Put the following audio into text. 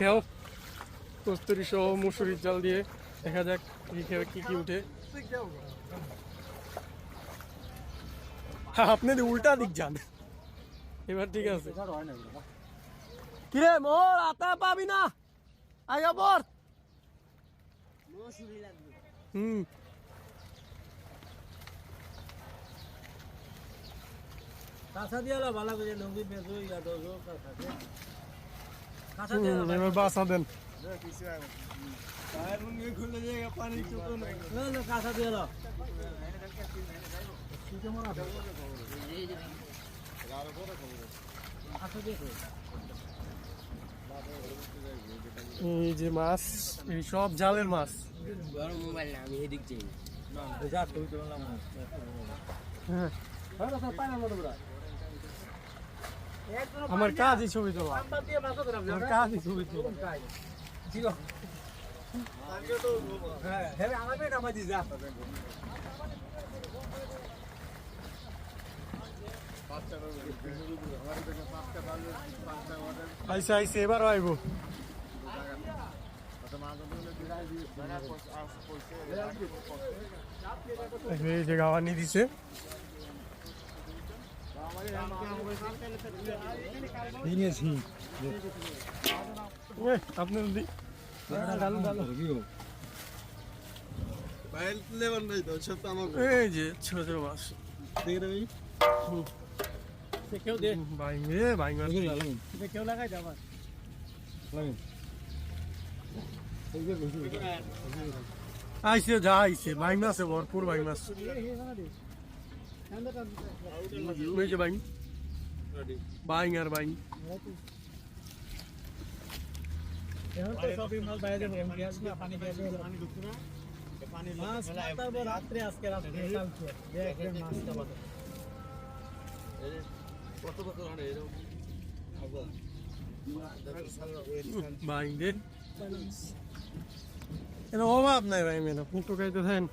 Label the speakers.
Speaker 1: খেও কস্তুরি সহ মুসুরির জাল দিয়ে দেখা যাক কি খেয়ে কি কি উঠে। হ্যাঁ, আপনি উল্টা দিক যান। এবার ঠিক আছে। কিরে মোর আতা পাবি না? আইয়া পর হুম।
Speaker 2: কাঁচা দিয়ে ভালো করে লুঙ্গি ইয়া
Speaker 1: হুম,
Speaker 2: না না।
Speaker 1: এই যে মাছ, এই সব জালের মাছ
Speaker 2: এই যা তুই তো বললাম না।
Speaker 1: হ্যাঁ আমার কাজই ছবি তোলা আমার। কাজই ছবি তোলা।
Speaker 2: হ্যাঁ।
Speaker 1: আইসে আইসে এবার আইব এই যে গাওয়ানি দিছে
Speaker 2: নিয়েছি।
Speaker 1: এ, আপনার দি
Speaker 2: ডালো, ডালো।
Speaker 1: এই যে ছোট ছোট মাছ
Speaker 2: কেউ দে। কেউ লাগাই।
Speaker 1: আইসে যা আইসে মাছে ভরপুর বাইং মাছ ওই যে বাইং বাইং আর বাইং
Speaker 2: এখন তো সবই মাল বাইরে যাবে, এমনি আসবে, পানি দিয়ে আসবে। মাছ মাতাবো রাত্রে আজকে রাত্রে কালকে। দেখবেন মাছটা কত।
Speaker 1: বাইং রে এর অভাব নাই ভাই মেয়েরা ফুটো খাইতে থাকেন